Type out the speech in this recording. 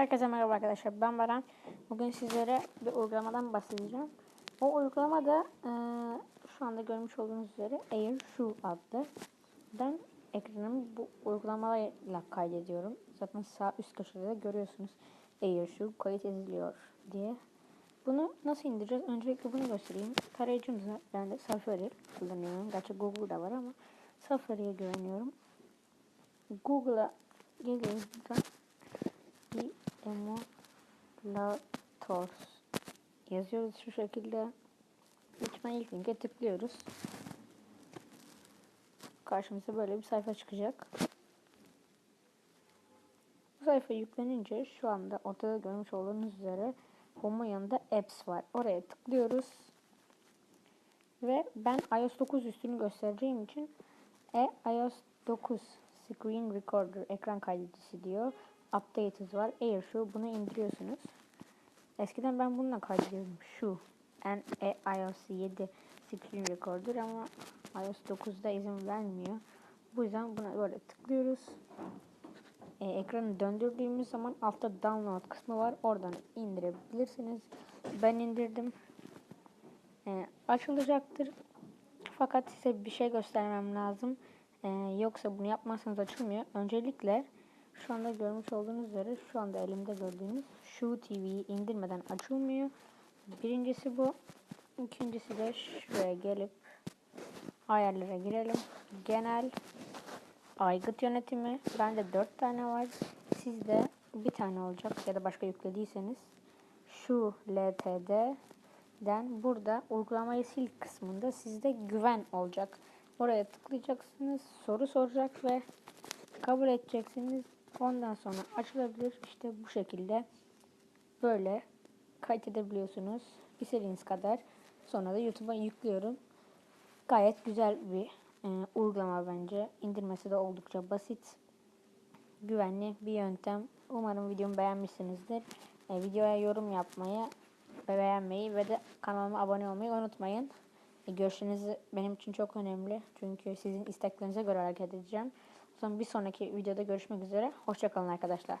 Herkese merhaba arkadaşlar. Ben Baran. Bugün sizlere bir uygulamadan bahsedeceğim. O uygulamada e, şu anda görmüş olduğunuz üzere Air Shoe adlı. Ben ekranımı bu uygulamayla kaydediyorum. Zaten sağ üst köşede de görüyorsunuz. Air Shoe kayıt ediliyor diye. Bunu nasıl indireceğiz? Öncelikle bunu göstereyim. Tarayıcımıza ben de Safari kullanıyorum. Gerçi Google'da var ama Safari'ye güveniyorum. Google'a geliyoruz emulators yazıyoruz şu şekilde. Lütfen ilk linke tıklıyoruz. Karşımıza böyle bir sayfa çıkacak. Bu sayfa yüklenince şu anda ortada görmüş olduğunuz üzere Home'un yanında Apps var. Oraya tıklıyoruz. Ve ben iOS 9 üstünü göstereceğim için e iOS 9 Screen Recorder ekran kaydedicisi diyor. Updated var. AirShow bunu indiriyorsunuz. Eskiden ben bununla kaydediyordum. Şu en e, iOS 7 Screen Recorder ama iOS 9'da izin vermiyor. Bu yüzden buna böyle tıklıyoruz. E, ekranı döndürdüğümüz zaman altta download kısmı var. Oradan indirebilirsiniz. Ben indirdim. E, açılacaktır. Fakat size bir şey göstermem lazım. Ee, yoksa bunu yapmazsanız açılmıyor. Öncelikle şu anda görmüş olduğunuz üzere şu anda elimde gördüğünüz şu TV'yi indirmeden açılmıyor. Birincisi bu. İkincisi de şuraya gelip ayarlara girelim. Genel aygıt yönetimi. Bende 4 tane var. Sizde bir tane olacak ya da başka yüklediyseniz şu LTD'den burada uygulamayı sil kısmında sizde güven olacak. Oraya tıklayacaksınız. Soru soracak ve kabul edeceksiniz. Ondan sonra açılabilir. İşte bu şekilde böyle kayıt edebiliyorsunuz. İstediğiniz kadar. Sonra da YouTube'a yüklüyorum. Gayet güzel bir e, uygulama bence. İndirmesi de oldukça basit. Güvenli bir yöntem. Umarım videomu beğenmişsinizdir. E, videoya yorum yapmayı ve beğenmeyi ve de kanalıma abone olmayı unutmayın. E, görüşleriniz benim için çok önemli. Çünkü sizin isteklerinize göre hareket edeceğim. Zaman bir sonraki videoda görüşmek üzere. Hoşçakalın arkadaşlar.